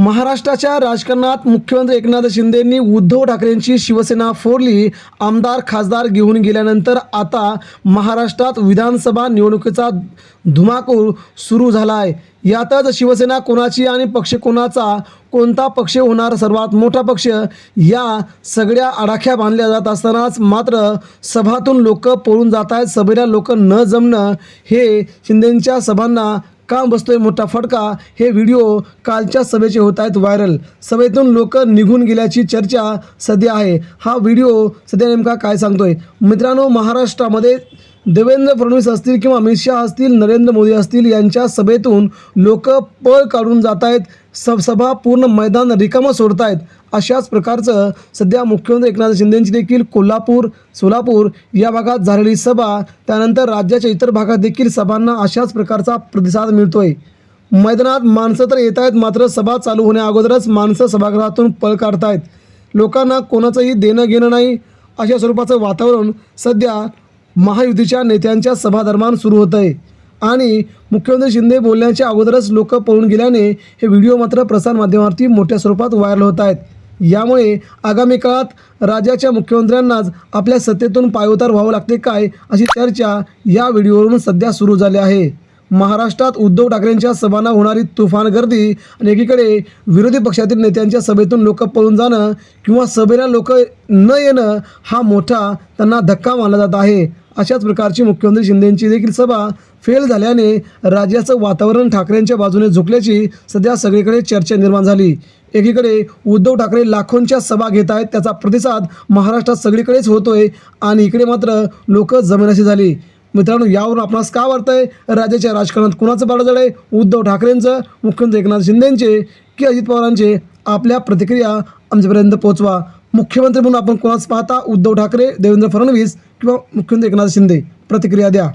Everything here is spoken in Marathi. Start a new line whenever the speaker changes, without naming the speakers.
महाराष्ट्राच्या राजकारणात मुख्यमंत्री एकनाथ शिंदेंनी उद्धव ठाकरेंची शिवसेना फोडली आमदार खासदार घेऊन गेल्यानंतर आता महाराष्ट्रात विधानसभा निवडणुकीचा धुमाकूळ सुरू झाला आहे यातच शिवसेना कोणाची आणि पक्ष कोणाचा कोणता पक्ष होणार सर्वात मोठा पक्ष या सगळ्या आडाख्या बांधल्या जात असतानाच मात्र सभातून लोक पळून जात आहेत सभेला लोक न जमणं हे शिंदेंच्या सभांना का बसतोय मोठा फटका हे व्हिडिओ कालच्या सभेचे होत आहेत व्हायरल. सभेतून लोक निघून गेल्याची चर्चा सध्या आहे. हा व्हिडिओ सध्या नेमका काय सांगतोय? मित्रांनो महाराष्ट्रामध्ये देवेंद्र फडणवीस असतील किंवा अमित शहा असतील नरेंद्र मोदी असतील यांच्या सभेतून लोक पळ काढून जात आहेत स सभा पूर्ण मैदान रिकामं सोडत आहेत अशाच प्रकारचं सध्या मुख्यमंत्री एकनाथ शिंदेंची देखील कोल्हापूर सोलापूर या भागात झालेली सभा त्यानंतर राज्याच्या इतर भागात देखील सभांना अशाच प्रकारचा प्रतिसाद मिळतोय. मैदानात माणसं तर येत आहेत मात्र सभा चालू होण्याअगोदरच माणसं सभागृहातून पळ काढतायत. लोकांना कोणाचंही देणं घेणं नाही. अशा स्वरूपाचं वातावरण सध्या महायुतीच्या नेत्यांच्या सभादरम्यान सुरू होतं आहे आणि मुख्यमंत्री शिंदे बोलण्याच्या अगोदरच लोक पळून गेल्याने हे व्हिडिओ मात्र प्रसारमाध्यमावरती मोठ्या स्वरूपात व्हायरल होत आहेत. यामुळे आगामी काळात राज्याच्या मुख्यमंत्र्यांनाच आपल्या सत्तेतून पायउतार व्हावं लागते काय अशी चर्चा या व्हिडिओवरून सध्या सुरू झाली आहे. महाराष्ट्रात उद्धव ठाकरेंच्या सभांना होणारी तुफान गर्दी आणि एकीकडे विरोधी पक्षातील नेत्यांच्या सभेतून लोक पळून जाणं किंवा सभेला लोक न येणं हा मोठा त्यांना धक्का मानला जात आहे. अशाच प्रकारची मुख्यमंत्री शिंदेंची देखील सभा फेल झाल्याने राज्याचं वातावरण ठाकरेंच्या बाजूने झुकल्याची सध्या सगळीकडे चर्चा निर्माण झाली. एकीकडे उद्धव ठाकरे लाखोंच्या सभा घेत आहेत त्याचा प्रतिसाद महाराष्ट्रात सगळीकडेच होतोय आणि इकडे मात्र लोक जमेनाशी झाली. मित्रांनो यावरून आपणास का वाटतंय? राज्याच्या राजकारणात कुणाचं बाळजळ आहे? उद्धव ठाकरेंचं मुख्यमंत्री एकनाथ शिंदेंचे की अजित पवारांचे? आपल्या प्रतिक्रिया आमच्यापर्यंत पोहोचवा. मुख्यमंत्री म्हणून आपण कोणाच पाहता? उद्धव ठाकरे देवेंद्र फडणवीस किंवा मुख्यमंत्री एकनाथ शिंदे. प्रतिक्रिया द्या.